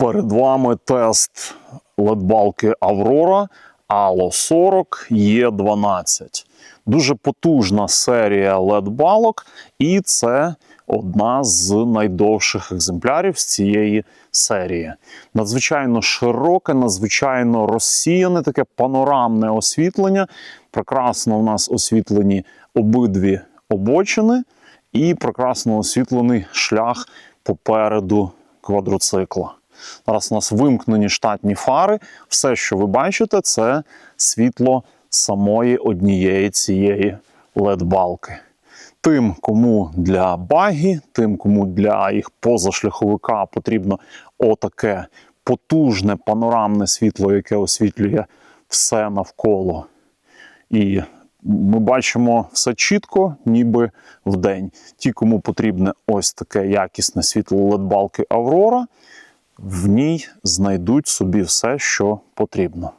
Перед вами тест ледбалки Аврора Ало 40 Е12. Дуже потужна серія ледбалок, і це одна з найдовших екземплярів з цієї серії. Надзвичайно широке, надзвичайно розсіяне, таке панорамне освітлення. Прекрасно у нас освітлені обидві обочини і прекрасно освітлений шлях попереду квадроцикла. Зараз у нас вимкнені штатні фари. Все, що ви бачите, це світло самої однієї цієї LED-балки. Тим, кому для багі, тим, кому для їх позашляховика потрібно отаке потужне панорамне світло, яке освітлює все навколо. І ми бачимо все чітко, ніби вдень. Ті, кому потрібне ось таке якісне світло LED-балки Аврора, в ній знайдуть собі все, що потрібно.